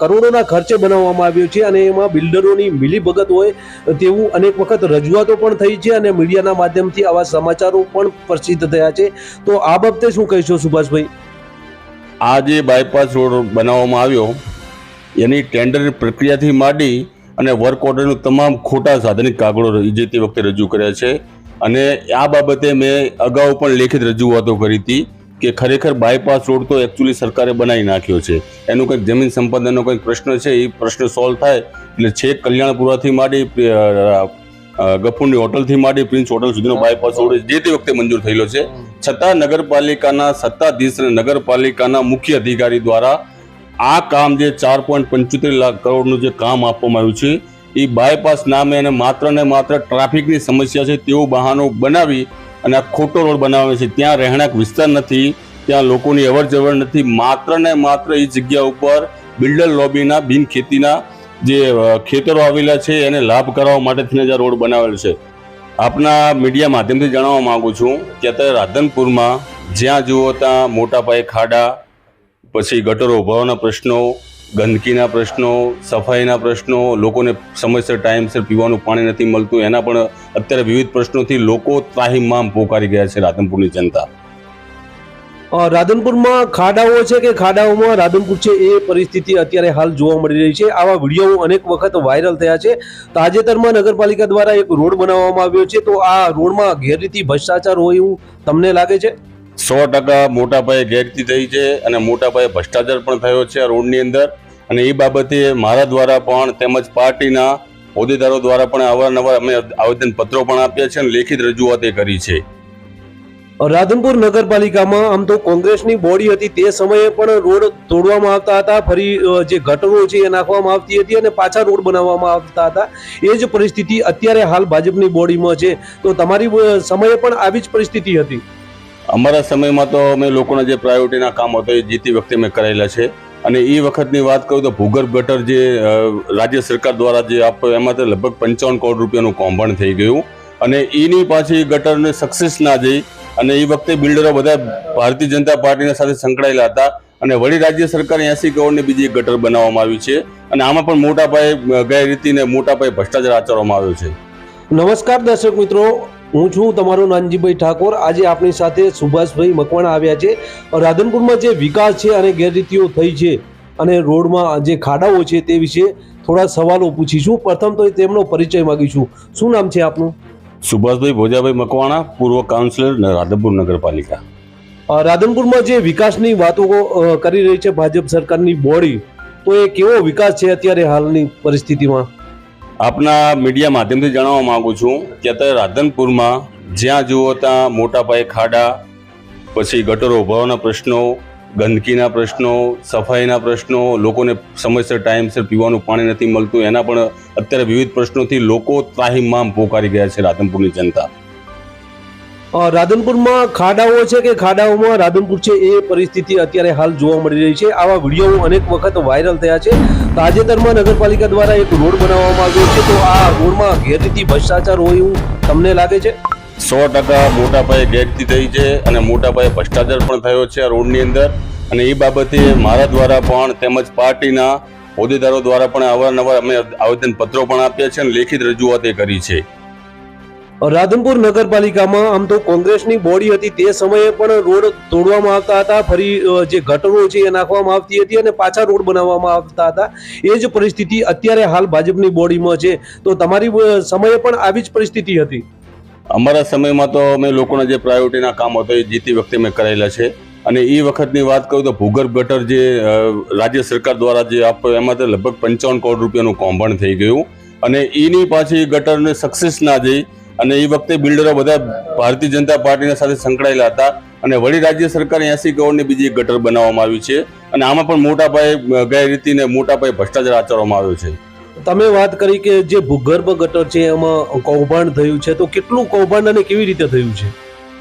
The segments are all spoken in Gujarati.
કરોડોના ખર્ચે બનાવવામાં આવ્યો છે અને એમાં બિલ્ડરોની મિલીભગત હોય તેવું અનેક વખત રજૂઆતો પણ થઈ છે અને મીડિયાના માધ્યમથી આવા સમાચારો પણ પ્રસિદ્ધ થયા છે. તો આ બાબતે શું કહીશો સુભાષભાઈ? આ જે બાયપાસ રોડ બનાવવામાં આવ્યો. એની ટેન્ડર પ્રક્રિયાથી માંડી અને વર્ક ઓર્ડરનું તમામ ખોટા સાધનિક કાગળો જે તે વખતે રજૂ કર્યા છે. અને આ બાબતે મેં અગાઉ પણ લેખિત રજૂઆતો કરી હતી. કે ખરેખર બાયપાસ રોડ તો એકચ્યુઅલી સરકારે બનાવી નાખ્યો છે. એનું કંઈક જમીન સંપાદનનો કંઈક પ્રશ્ન છે, એ પ્રશ્ન સોલ્વ થાય એટલે છેક કલ્યાણપુરાથી માંડી ગફુરની હોટલથી માંડી પ્રિન્સ હોટલ સુધીનો બાયપાસ રોડ જે તે વખતે મંજૂર થયેલો છે. છતાં નગરપાલિકાના સત્તાધીશ અને નગરપાલિકાના મુખ્ય અધિકારી દ્વારા આ કામ જે ચાર પોઈન્ટ પંચોતેર લાખ કરોડનું જે કામ આપવામાં આવ્યું છે, એ બાયપાસ નામે અને માત્ર ને માત્ર ટ્રાફિકની સમસ્યા છે તેવું બહાનું બનાવી અને આ ખોટો રોડ બનાવે છે. ત્યાં રહેણાંક વિસ્તાર નથી, ત્યાં લોકોની અવર જવર નથી. માત્ર ને માત્ર એ જગ્યા ઉપર બિલ્ડર લોબીના બિન ખેતીના જે ખેતરો આવેલા છે, એને લાભ કરાવવા માટે થઈને જ રોડ બનાવેલ છે. આપના મીડિયા માધ્યમથી જણાવવા માગું છું કે અત્યારે રાધનપુરમાં જ્યાં જુઓ ત્યાં મોટા પાયે ખાડા, પછી ગટરો ઉભાવવાના પ્રશ્નો, ગંદકીના પ્રશ્નો, સફાઈના પ્રશ્નો, લોકોને સમયસર ટાઈમસર પીવાનું પાણી નથી મળતું, એના પણ અત્યારે વિવિધ પ્રશ્નોથી લોકો ત્રાહિમામ પોકારી ગયા છે રાધનપુરની જનતા. રાધનપુરમાં ખાડાઓ છે કે ખાડાઓમાં રાધનપુર છે એ પરિસ્થિતિ અત્યારે હાલ જોવા મળી રહી છે. આવા વીડિયો અનેક વખત વાયરલ થયા છે. તાજેતરમાં નગરપાલિકા દ્વારા એક રોડ બનાવવામાં આવ્યો છે. તો આ રોડમાં ગેરરીતિ ભ્રષ્ટાચાર હોય એવું તમને લાગે છે? સો ટકા મોટા પાયે ગેરરીતિ થઈ છે અને મોટા પાયે ભ્રષ્ટાચાર પણ થયો છે આ રોડની અંદર. અને એ બાબતે મારા દ્વારા પણ તેમજ પાર્ટીના હોદ્દેદારો દ્વારા પણ અવારનવાર અમે આવેદનપત્રો પણ આપ્યા છે અને લેખિત રજૂઆતે કરી છે. રાધનપુર નગરપાલિકામાં આમ તો કોંગ્રેસની બોડી હતી તે સમયે પણ રોડ તોડવામાં આવતા હતા ફરી જે ગટરો છે એ નાખવામાં આવતી હતી અને પાછા રોડ બનાવવામાં આવતા હતા. એ જ પરિસ્થિતિ અત્યારે હાલ ભાજપની બોડીમાં છે. તો તમારી સમયે પણ આવી જ પરિસ્થિતિ હતી? અમારા સમયમાં તો અમે લોકોના જે પ્રાયોરિટીના કામ હતા એ જીતી વખતે મેં કરેલા છે. અને એ વખતની વાત કરું તો ભૂગર્ભ ગટર જે રાજ્ય સરકાર દ્વારા જે આપ, એમાં તો લગભગ પંચાવન કરોડ રૂપિયાનું કૌભાંડ થઈ ગયું. અને એની પાછી ગટરને સક્સેસ ના જઈ અને એ વખતે બિલ્ડરો બધા ભારતીય જનતા પાર્ટીના સાથે સંકળાયેલા હતા અને વળી રાજ્ય સરકારે એસી કરોડની બીજી એક ગટર બનાવવામાં આવી છે અને આમાં પણ મોટા પાયે ગેરરીતિ ને મોટા પાયે ભ્રષ્ટાચાર આચરવામાં આવ્યો છે. નમસ્કાર દર્શક મિત્રો હું છું તમારો નાનજીભાઈ ઠાકોર. આજે આપણી સાથે સુભાષભાઈ મકવાણા આવ્યા છે. રાધનપુરમાં જે વિકાસ છે અને ગેરરીતિઓ થઈ છે અને રોડમાં જે ખાડાઓ છે તે વિશે થોડા સવાલો પૂછીશું. પ્રથમ તો તેમનો પરિચય માગીશું. શું નામ છે આપનું? સુભાષભાઈ ભોજાભાઈ મકવાણા પૂર્વ કાઉન્સિલર રાધનપુર નગરપાલિકા. રાધનપુરમાં જે વિકાસની વાતો કરી રહી છે ભાજપ સરકારની બોડી તો એ કેવો વિકાસ છે અત્યારે હાલની પરિસ્થિતિમાં? આપના મીડિયા માધ્યમથી જણાવવા માંગુ છું કે અત્યારે રાધનપુરમાં જ્યાં જુઓ ત્યાં મોટા પાયે ખાડા, પછી ગટરો ઉભાવવાના પ્રશ્નો, ગંદકીના પ્રશ્નો, સફાઈના પ્રશ્નો, લોકોને સમયસર ટાઈમસર પીવાનું પાણી નથી મળતું, એના પણ અત્યારે વિવિધ પ્રશ્નોથી લોકો ત્રાહીમામ પોકારી ગયા છે રાધનપુરની જનતા. રાધનપુરમાં ખાડાઓ છે કે ખાડાઓમાં રાધનપુર છે એ પરિસ્થિતિ અત્યારે હાલ જોવા મળી રહી છે. આવા વીડિયો અનેક વખત વાયરલ થયા છે. તાજેતરમાં નગરપાલિકા દ્વારા એક રોડ બનાવવામાં આવ્યો છે. તો આ રોડમાં ગેરરીતિ, ભ્રષ્ટાચાર હોય એવું તમને લાગે છે? સો ટકા મોટા પાયે ગેરરીતિ થઈ છે અને મોટા પાયે ભ્રષ્ટાચાર પણ થયો છે આ રોડની અંદર. અને એ બાબતે મારા દ્વારા પણ તેમજ પાર્ટીના હોદ્દેદારો દ્વારા પણ અવારનવાર અમે આવેદનપત્રો પણ આપ્યા છે અને લેખિત રજૂઆતે કરી છે. રાધનપુર નગરપાલિકામાં આમ તો કોંગ્રેસની બોડી હતી તે સમયે પણ રોડ તોડવામાં આવતા હતા. ફરી જે ગટરો છે એ નાખવામાં આવતી હતી અને પાછા રોડ બનાવવામાં આવતા હતા. એ જ પરિસ્થિતિ અત્યારે હાલ ભાજપની બોડીમાં છે. તો તમારી સમયે પણ આવી જ પરિસ્થિતિ હતી? અમારા સમયમાં તો અમે લોકોના જે પ્રાયોરિટીના કામ હતો એ જીતી વખતે મેં કરેલા છે. અને એ વખતની વાત કરું તો ભૂગર્ભ ગટર જે રાજ્ય સરકાર દ્વારા જે આપ, એમાં તો લગભગ પંચાવન કરોડ રૂપિયાનું કૌભાંડ થઈ ગયું. અને એની પાછી ગટરને સક્સેસ ના જઈ અને એ વખતે બિલ્ડરો બધા ભારતીય જનતા પાર્ટીના સાથે સંકળાયેલા હતા. અને વળી રાજ્ય સરકારે એસી કરોડની બીજી ગટર બનાવવામાં આવી છે. અને આમાં પણ મોટા પાયે ગેરરીતિ ને મોટા પાયે ભ્રષ્ટાચાર આચરવામાં આવ્યો છે. તમે વાત કરી કે જે ભૂગર્ભ ગટર છે એમાં કૌભાંડ થયું છે તો કેટલું કૌભાંડ અને કેવી રીતે થયું છે?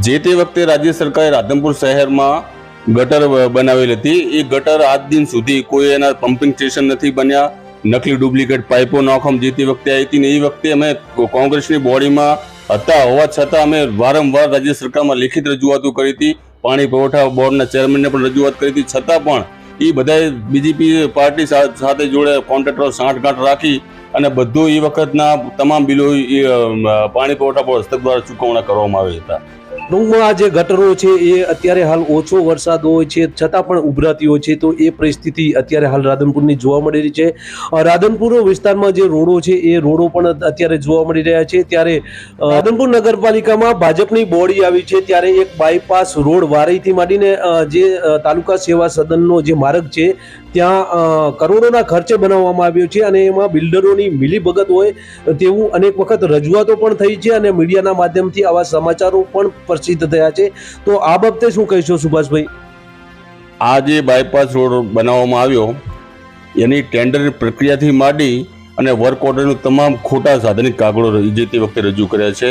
જે તે વખતે રાજ્ય સરકારે રાધનપુર શહેરમાં ગટર બનાવેલી હતી. એ ગટર આજ દિન સુધી કોઈ એના પમ્પિંગ સ્ટેશન નથી બન્યા. નકલી ડુપ્લિકેટ પાઇપો નાખવામાં જેતી વખતે આવી હતી એ વખતે અમે કોંગ્રેસની બોડીમાં હતા. હોવા છતાં અમે વારંવાર રાજ્ય સરકારમાં લેખિત રજૂઆતો કરી હતી. પાણી પુરવઠા બોર્ડના ચેરમેનને પણ રજૂઆત કરી હતી. છતાં પણ એ બધાએ બીજેપી પાર્ટી સાથે જોડે કોન્ટ્રાક્ટરો સાંઠગાંઠ રાખી અને બધું એ વખતના તમામ બિલો પાણી પુરવઠા બોર્ડ હસ્તક દ્વારા ચૂકવણા કરવામાં આવ્યા હતા. ટૂંકમાં આ જે ગટરો છે એ અત્યારે હાલ ઓછો વરસાદ હોય છે, છતાં પણ ઉભરાતી હોય છે, તો એ પરિસ્થિતિ અત્યારે હાલ રાધનપુરની જોવા મળી રહી છે. રાધનપુર વિસ્તારમાં જે રોડો છે, એ રોડો પણ અત્યારે જોવા મળી રહ્યા છે. ત્યારે રાધનપુર નગરપાલિકામાં ભાજપની બોડી આવી છે, ત્યારે એક બાયપાસ રોડ વારઈથી માંડીને જે તાલુકા સેવા સદનનો જે માર્ગ છે ત્યાં કરોડોના ખર્ચે બનાવવામાં આવ્યો છે અને એમાં બિલ્ડરોની મિલીભગત હોય તેવું અનેક વખત રજૂઆતો પણ થઈ છે અને મીડિયાના માધ્યમથી આવા સમાચારો પણ પ્રસિદ્ધ થયા છે. તો આ બાબતે શું કહીશો સુભાષભાઈ? આ જે બાયપાસ રોડ બનાવવામાં આવ્યો, એની ટેન્ડરની પ્રક્રિયાથી માંડી અને વર્ક ઓર્ડરનું તમામ ખોટા સાધનિક કાગળો જે તે વખતે રજૂ કર્યા છે.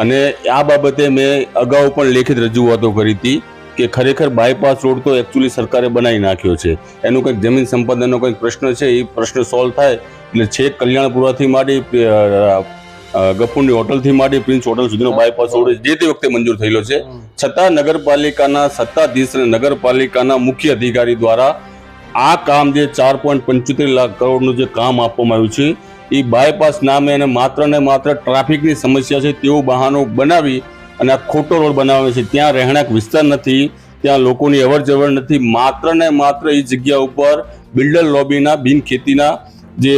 અને આ બાબતે મેં અગાઉ પણ લેખિત રજૂઆતો કરી હતી. કે ખરેખર બાયપાસ રોડ તો એકચ્યુઅલી સરકારે બનાવી નાખ્યો છે. એનું કંઈક જમીન સંપાદનનો કંઈક પ્રશ્ન છે એ પ્રશ્ન સોલ્વ થાય એટલે છેક કલ્યાણપુરાથી માંડી ગફુરની હોટલથી માંડી પ્રિન્સ હોટલ સુધીનો બાયપાસ રોડ જે તે વખતે મંજૂર થયેલો છે. છતાં નગરપાલિકાના સત્તાધીશ અને નગરપાલિકાના મુખ્ય અધિકારી દ્વારા આ કામ જે ચાર પોઈન્ટ પંચોતેર લાખ કરોડનું જે કામ આપવામાં આવ્યું છે એ બાયપાસ નામે અને માત્ર ને માત્ર ટ્રાફિકની સમસ્યા છે તેવું બહાનું બનાવી અને આ ખોટો રોડ બનાવે છે. ત્યાં રહેણાંક વિસ્તાર નથી, ત્યાં લોકોની અવર જવર નથી. માત્ર ને માત્ર એ જગ્યા ઉપર બિલ્ડર લોબીના બિન ખેતીના જે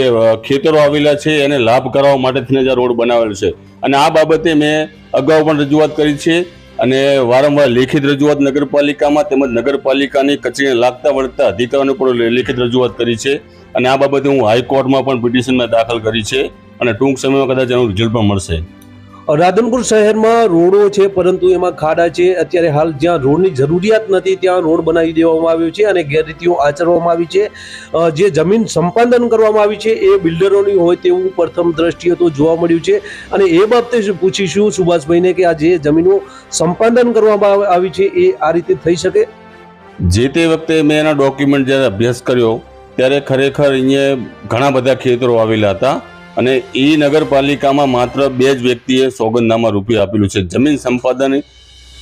ખેતરો આવેલા છે, એને લાભ કરાવવા માટે થઈને જ આ રોડ બનાવેલ છે. અને આ બાબતે મેં અગાઉ પણ રજૂઆત કરી છે અને વારંવાર લેખિત રજૂઆત નગરપાલિકામાં તેમજ નગરપાલિકાની કચેરીને લાગતા વળતા અધિકારીઓને પણ લેખિત રજૂઆત કરી છે. અને આ બાબતે હું હાઈકોર્ટમાં પણ પિટિશનમાં દાખલ કરી છે અને ટૂંક સમયમાં કદાચ એનું રિઝલ્ટ પણ મળશે. રાધનપુર શહેરમાં રોડો છે, પરંતુ એમાં ખાડા છે. અત્યારે હાલ જ્યાં રોડની જરૂરિયાત નથી, ત્યાં રોડ બનાવી દેવામાં આવ્યો છે અને ગેરરીતિઓ આચરવામાં આવી છે. જે જમીન સંપાદન કરવામાં આવી છે, એ બિલ્ડરોની હોય તેવું પ્રથમ દ્રષ્ટિએ તો જોવા મળ્યું છે. અને એ બાબતે પૂછીશું સુભાષભાઈને કે આ જે જમીનો સંપાદન કરવામાં આવી છે, એ આ રીતે થઈ શકે? જે તે વખતે મેં એના ડોક્યુમેન્ટ જ્યારે અભ્યાસ કર્યો, ત્યારે ખરેખર અહીંયા ઘણા બધા ખેતરો આવેલા હતા. અને એ નગરપાલિકામાં માત્ર બે જ વ્યક્તિએ સોગંદનામા રૂપિયા આપેલું છે. જમીન સંપાદન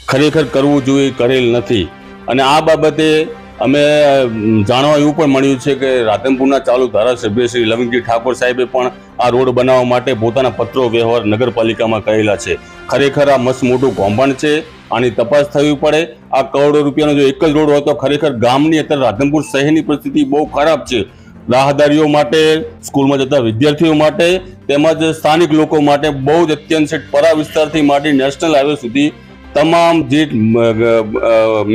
ખરેખર કરવું જોઈએ, કરેલ નથી. અને આ બાબતે અમે જાણવા એવું પણ મળ્યું છે કે રાધનપુરના ચાલુ ધારાસભ્ય શ્રી લવિંગજી ઠાકોર સાહેબે પણ આ રોડ બનાવવા માટે પોતાના પત્રો વ્યવહાર નગરપાલિકામાં કરેલા છે. ખરેખર આ મસ્ત મોટું કૌભાંડ છે. આની તપાસ થવી પડે. આ કરોડો રૂપિયાનો જો એક જ રોડ હોય તો ખરેખર ગામની અત્યારે રાધનપુર શહેરની પરિસ્થિતિ બહુ ખરાબ છે. રાહદારીઓ માટે, સ્કૂલમાં જતા વિદ્યાર્થીઓ માટે તેમજ સ્થાનિક લોકો માટે બહુ જ અત્યંત પરા વિસ્તારથી માંડી નેશનલ હાઈવે સુધી તમામ જે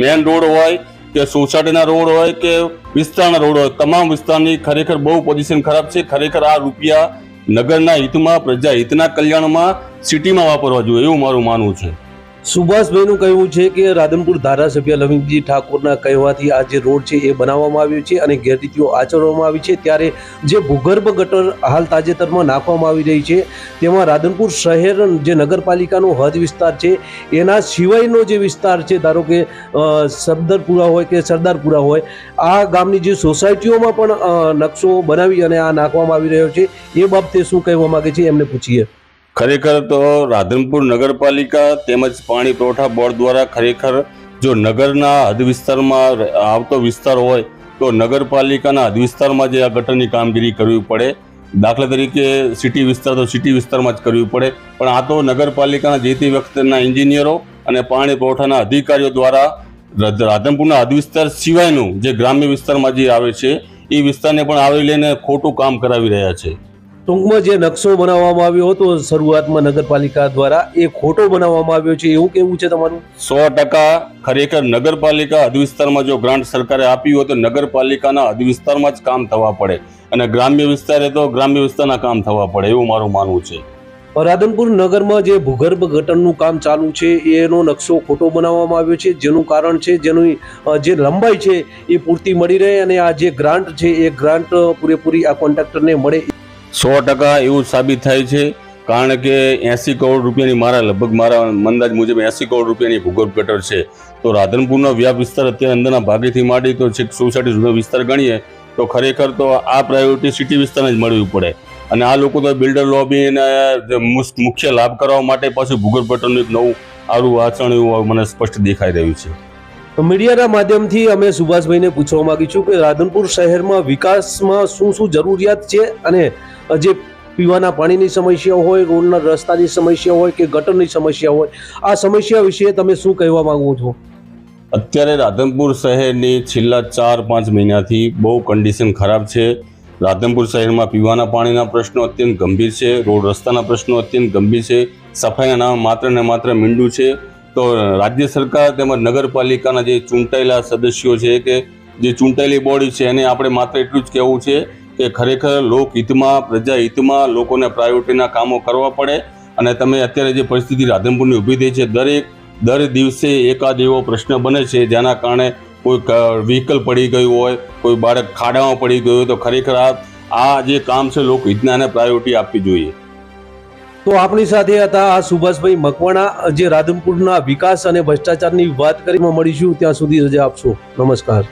મેન રોડ હોય કે સોસાયટીના રોડ હોય કે વિસ્તારના રોડ હોય, તમામ વિસ્તારની ખરેખર બહુ પોઝિશન ખરાબ છે. ખરેખર આ રૂપિયા નગરના હિતમાં પ્રજા હિતના કલ્યાણમાં સિટીમાં વાપરવા જોઈએ એવું મારું માનવું છે. સુભાષભાઈનું કહેવું છે કે રાધનપુર ધારાસભ્ય લવિંગજી ઠાકોરના કહેવાથી આ જે રોડ છે એ બનાવવામાં આવ્યો છે અને ગેરરીતિઓ આચરવામાં આવી છે. ત્યારે જે ભૂગર્ભ ગટર હાલ તાજેતરમાં નાખવામાં આવી રહી છે, તેમાં રાધનપુર શહેર જે નગરપાલિકાનો હદ વિસ્તાર છે, એના સિવાયનો જે વિસ્તાર છે, ધારો કે સબદરપુરા હોય કે સરદારપુરા હોય, આ ગામની જે સોસાયટીઓમાં પણ નકશો બનાવી અને આ નાખવામાં આવી રહ્યો છે. એ બાબતે શું કહેવા માંગે છે, એમને પૂછીએ. ખરેખર તો રાધનપુર નગરપાલિકા તેમજ પાણી પુરવઠા બોર્ડ દ્વારા ખરેખર જો નગરના હદ વિસ્તારમાં આવતો વિસ્તાર હોય તો નગરપાલિકાના હદ વિસ્તારમાં જે આ ગટરની કામગીરી કરવી પડે. દાખલા તરીકે સિટી વિસ્તાર તો સિટી વિસ્તારમાં જ કરવી પડે. પણ આ તો નગરપાલિકાના જે તે વખતના એન્જિનિયરો અને પાણી પુરવઠાના અધિકારીઓ દ્વારા રાધનપુરના હદ વિસ્તાર સિવાયનું જે ગ્રામ્ય વિસ્તારમાં જે આવે છે, એ વિસ્તારને પણ આવરી લઈને ખોટું કામ કરાવી રહ્યા છે. ટૂંકમાં જે નકશો બનાવવામાં આવ્યો હતો શરૂઆતમાં નગરપાલિકા દ્વારા એ ખોટો બનાવવામાં આવ્યો છે એવું કેવું છે તમારું? સો ટકા ખરેખર નગરપાલિકા અધિવિસ્તારમાં વિસ્તારમાં જો ગ્રાન્ટ સરકારે આપી હોય તો નગરપાલિકાના અધિવિસ્તારમાં વિસ્તારમાં જ કામ થવા પડે. અને ગ્રામ્ય વિસ્તારે તો ગ્રામ્ય વિસ્તારના કામ થવા પડે એવું મારું માનવું છે. રાધનપુર નગરમાં જે ભૂગર્ભ ગટરનું કામ ચાલુ છે એનો નકશો ખોટો બનાવવામાં આવ્યો છે. જેનું કારણ છે જેનું જે લંબાઈ છે એ પૂરતી મળી રહે અને આ જે ગ્રાન્ટ છે એ ગ્રાન્ટ પૂરેપૂરી આ કોન્ટ્રાક્ટરને મળે. સો ટકા એવું સાબિત થાય છે. કારણ કે એંસી કરોડ રૂપિયાની મારા લગભગ મારા અંદાજ મુજબ એંસી કરોડ રૂપિયાની ભૂગર્ભ ગટર છે. તો રાધનપુરનો વ્યાપ વિસ્તાર અત્યારે અંદરના ભાગેથી માંડી તો છેક સોસાયટી સુધીનો વિસ્તાર ગણીએ, તો ખરેખર તો આ પ્રાયોરિટી સિટી વિસ્તારને જ મળવી પડે. અને આ લોકો તો બિલ્ડર લોબીને મુખ્ય લાભ કરવા માટે પાછું ભૂગર્ભ ગટરનું એક નવું આરું વાંચણ એવું મને સ્પષ્ટ દેખાઈ રહ્યું છે. મીડિયાના માધ્યમથી અમે સુભાષભાઈને પૂછવા માંગીશું કે રાધનપુર શહેરમાં વિકાસમાં શું શું જરૂરિયાત છે અને જે પીવાના પાણીની સમસ્યા હોય, રોડના રસ્તાની સમસ્યા હોય કે ગટરની સમસ્યા હોય, આ સમસ્યા વિશે તમે શું કહેવા માંગો છો? અત્યારે રાધનપુર શહેરની છેલ્લા ચાર પાંચ મહિનાથી બહુ કન્ડિશન ખરાબ છે. રાધનપુર શહેરમાં પીવાના પાણીના પ્રશ્નો અત્યંત ગંભીર છે, રોડ રસ્તાના પ્રશ્નો અત્યંત ગંભીર છે, સફાઈના નામ માત્ર ને માત્ર મીંડું છે. તો રાજ્ય સરકાર તેમજ નગરપાલિકાના જે ચૂંટાયેલા સદસ્યો છે કે જે ચૂંટાયેલી બોડી છે એને આપણે માત્ર એટલું જ કહેવું છે કે ખરેખર લોકહિતમાં, પ્રજાહિતમાં લોકોને પ્રાયોરિટીના કામો કરવા પડે અને તમે અત્યારે જે પરિસ્થિતિ રાધનપુરની ઊભી થઈ છે, દરેક, દર દિવસે એકાદ એવો પ્રશ્ન બને છે જેના કારણે કોઈ વ્હીકલ પડી ગયું હોય, કોઈ બાળક ખાડામાં પડી ગયું હોય તો ખરેખર આ જે કામ છે, લોકહિતને પ્રાયોરિટી આપવી જોઈએ. તો આપણી સાથે હતા આ સુભાષભાઈ મકવાણા, જે રાધનપુરના વિકાસ અને ભ્રષ્ટાચારની વાત કરીમાં મળીશું. ત્યાં સુધી રજા આપશો નમસ્કાર.